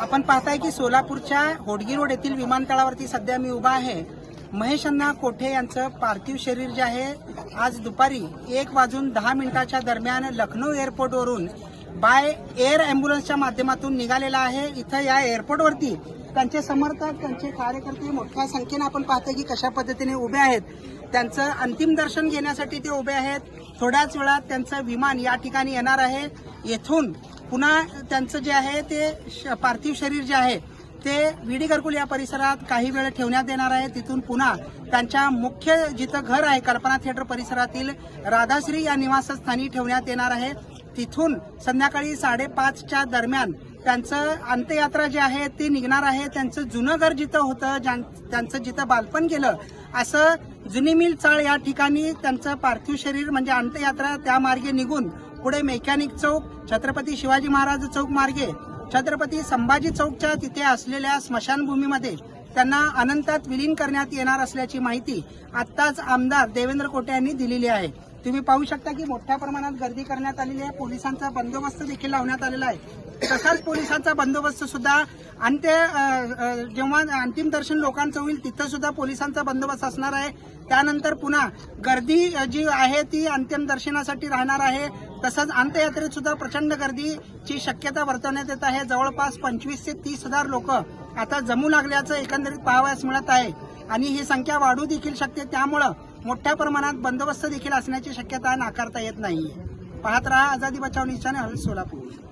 आपण पाहताय की सोलापूरच्या होडगी रोड येथील विमानतळावरती सध्या मी उभा आहे. महेश अण्णा कोठे यांचं पार्थिव शरीर जे आहे आज दुपारी एक वाजून दहा मिनिटाच्या दरम्यान लखनौ एअरपोर्टवरून बाय एअर अँब्युलन्सच्या माध्यमातून निघालेला आहे. इथं या एअरपोर्टवरती त्यांचे समर्थक त्यांचे कार्यकर्ते मोठ्या संख्येने आपण पाहतोय की कशा पद्धतीने उभे आहेत. त्यांचं अंतिम दर्शन घेण्यासाठी ते उभे आहेत. थोड्याच वेळात त्यांचं विमान या ठिकाणी येणार आहे. येथून पुन्हा त्यांचं जे आहे ते श- पार्थिव शरीर जे आहे ते विडी घरकुल या परिसरात काही वेळ ठेवण्यात येणार आहे. तिथून पुन्हा त्यांच्या मुख्य जिथं घर आहे कल्पना थिएटर परिसरातील राधाश्री या निवासस्थानी ठेवण्यात येणार आहे. तिथून संध्याकाळी साडेपाचच्या दरम्यान त्यांचं अंत्ययात्रा जी आहे ती निघणार आहे. त्यांचं जुनं घर जिथं होतं ज्यां- त्यांचं जिथं बालपण गेलं असं जुनी मिल चाळ या ठिकाणी त्यांचं पार्थिव शरीर म्हणजे अंत्ययात्रा त्या मार्गे निघून पुढे मेकॅनिक चौक छत्रपती शिवाजी महाराज चौक मार्गे छत्रपती संभाजी चौकच्या तिथे असलेल्या स्मशानभूमीमध्ये त्यांना अनंतात विलीन करण्यात येणार असल्याची माहिती आत्ताच आमदार देवेंद्र कोटे यांनी दिलेली आहे. तुम्ही पाहू शकता की मोठ्या प्रमाणात गर्दी करण्यात आलेली आहे. पोलिसांचा बंदोबस्त देखील लावण्यात आलेला आहे. तसाच पोलिसांचा बंदोबस्त सुद्धा अंत्य जेव्हा अंतिम दर्शन लोकांचं होईल तिथं सुद्धा पोलिसांचा बंदोबस्त असणार आहे. त्यानंतर पुन्हा गर्दी जी आहे ती अंतिम दर्शनासाठी राहणार आहे. तसंच अंत्ययात्रेत सुद्धा प्रचंड गर्दीची शक्यता वर्तवण्यात येत आहे. जवळपास पंचवीस ते तीस हजार लोक आता जमू लागल्याचं एकंदरीत पाहावयास मिळत आहे. आणि ही संख्या वाढू देखील शकते. त्यामुळं मोठ्या प्रमाणात बंदोबस्त देखील असण्याची शक्यता नाकारता येत नाही पाहत रहा आझादी बचाव निशाने हल सोलापूर.